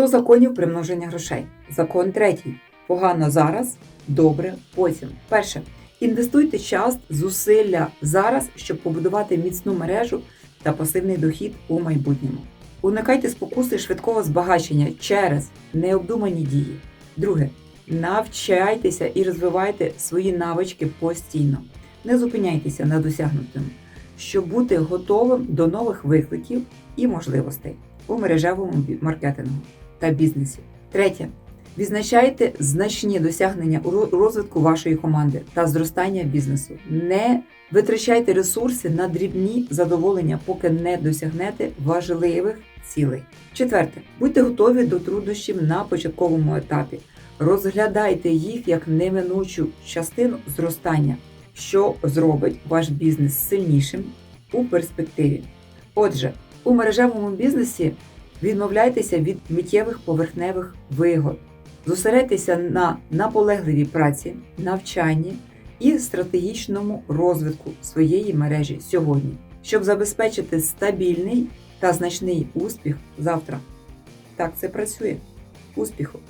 100 законів примноження грошей. Закон третій. Погано зараз, добре потім. Перше. Інвестуйте час, зусилля зараз, щоб побудувати міцну мережу та пасивний дохід у майбутньому. Уникайте спокуси швидкого збагачення через необдумані дії. Друге. Навчайтеся і розвивайте свої навички постійно. Не зупиняйтеся на досягнутому, щоб бути готовим до нових викликів і можливостей у мережевому маркетингу та бізнесі. Третє. Відзначайте значні досягнення у розвитку вашої команди та зростання бізнесу. Не витрачайте ресурси на дрібні задоволення, поки не досягнете важливих цілей. Четверте. Будьте готові до труднощів на початковому етапі. Розглядайте їх як неминучу частину зростання, що зробить ваш бізнес сильнішим у перспективі. Отже, у мережевому бізнесі відмовляйтеся від миттєвих поверхневих вигод. Зосередьтеся на наполегливій праці, навчанні і стратегічному розвитку своєї мережі сьогодні, щоб забезпечити стабільний та значний успіх завтра. Так це працює. Успіху!